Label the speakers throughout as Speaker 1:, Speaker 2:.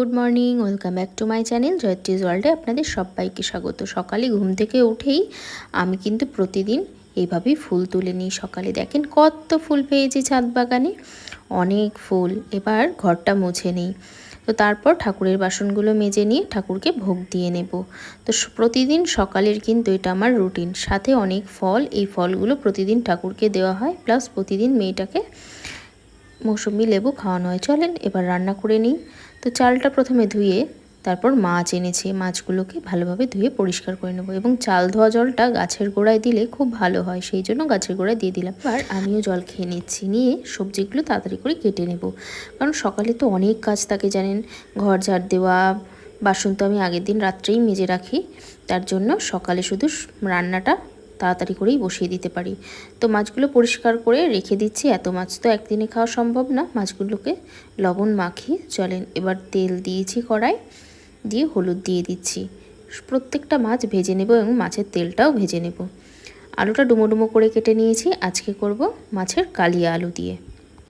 Speaker 1: Good morning welcome back to my channel জয়ত্রিজ ওয়ার্ল্ডে আপনাদের সবাইকে স্বাগত। সকালে ঘুম থেকে উঠেই আমি কিন্তু প্রতিদিন এইভাবেই ফুল তুলে নিই। সকালে দেখেন কত ফুল পেয়েছি ছাদ বাগানে, অনেক ফুল। এবার ঘরটা মুছে নিই। তো তারপর ঠাকুরের বাসনগুলো মেজে নিয়ে ঠাকুরকে ভোগ দিয়ে নেব। তো প্রতিদিন সকালের কিন্তু এটা আমার রুটিন। সাথে অনেক ফল, এই ফলগুলো প্রতিদিন ঠাকুরকে দেওয়া হয়, প্লাস প্রতিদিন মেয়েটাকে মৌসুমি লেবু খাওয়ানো হয় চলেন এবার রান্না করে নিই। তো চালটা প্রথমে ধুয়ে, তারপর মাছ এনেছে। মাছগুলোকে ভালোভাবে ধুয়ে পরিষ্কার করে নেব এবং চাল ধোয়া জলটা গাছের গোড়ায় দিলে খুব ভালো হয়। সেই জন্য গাছের গোড়ায় দিয়ে দিলাম। আর আমিও জল খেয়ে নিচ্ছি। নিয়ে সবজিগুলো তাড়াতাড়ি করে কেটে নেব। কারণ সকালে তো অনেক কাজ থাকে, জানেন? ঘর ঝাড় দেওয়া, বাসন তো আমি আগের দিন রাত্রেই মেজে রাখি। তার জন্য সকালে শুধু রান্নাটা তাড়াতাড়ি করেই বসিয়ে দিতে পারি। তো মাছগুলো পরিষ্কার করে রেখে দিচ্ছি। এত মাছ তো একদিনে খাওয়া সম্ভব না। মাছগুলোকে লবণ মাখিয়ে চলেন, এবার তেল দিয়েছি কড়াই, দিয়ে হলুদ দিয়ে দিচ্ছি। প্রত্যেকটা মাছ ভেজে নেব এবং মাছের তেলটাও ভেজে নেব। আলুটা ডুমো ডুমো করে কেটে নিয়েছি। আজকে করব মাছের কালিয়া আলু দিয়ে।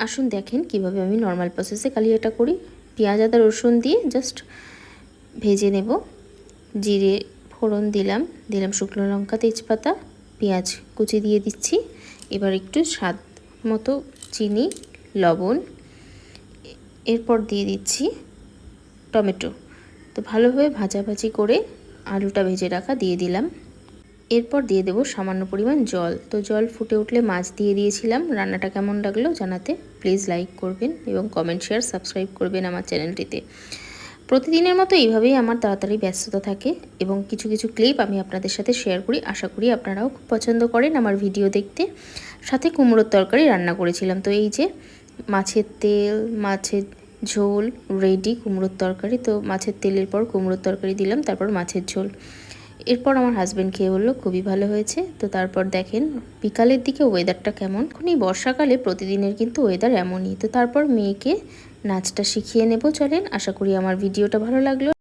Speaker 1: আসুন দেখেন কীভাবে আমি নর্মাল প্রসেসে কালিয়াটা করি। পেঁয়াজ, আদা, রসুন দিয়ে জাস্ট ভেজে নেব। জিরে ফোড়ন দিলাম। দিলাম শুকনো লঙ্কা, তেজপাতা। পেঁয়াজ কুচি দিয়ে দিচ্ছি। এবার একটু স্বাদ মতো চিনি, লবণ, এরপর দিয়ে দিচ্ছি টমেটো। তো ভালোভাবে ভাজাভাজি করে আলুটা ভেজে রাখা দিয়ে দিলাম। এরপর দিয়ে দেবো সামান্য পরিমাণ জল। তো জল ফুটে উঠলে মাছ দিয়ে দিয়েছিলাম। রান্নাটা কেমন লাগল জানাতে প্লিজ লাইক করবেন এবং কমেন্ট, শেয়ার, সাবস্ক্রাইব করবেন আমার চ্যানেলটিতে। প্রতিদিনের মতো এইভাবেই আমার তাড়াতাড়ি ব্যস্ততা থাকে এবং কিছু কিছু ক্লিপ আমি আপনাদের সাথে শেয়ার করি। আশা করি আপনারাও খুব পছন্দ করেন আমার ভিডিও দেখতে। সাথে কুমড়োর তরকারি রান্না করেছিলাম। তো এই যে মাছের তেল, মাছের ঝোল রেডি কুমড়োর তরকারি। তো মাছের তেলের পর কুমড়োর তরকারি দিলাম, তারপর মাছের ঝোল। এরপর আমার হাজব্যান্ড খেয়ে বলল, খুবই ভালো হয়েছে। তো তারপর দেখেন, বিকালের দিকে ওয়েদারটা কেমন? এখন বর্ষাকালে প্রতিদিনের কিন্তু ওয়েদার এমনই। তো তারপর মেয়েকে নাচটা শিখিয়ে নেব, চলেন। আশা করি আমার ভিডিওটা ভালো লাগল।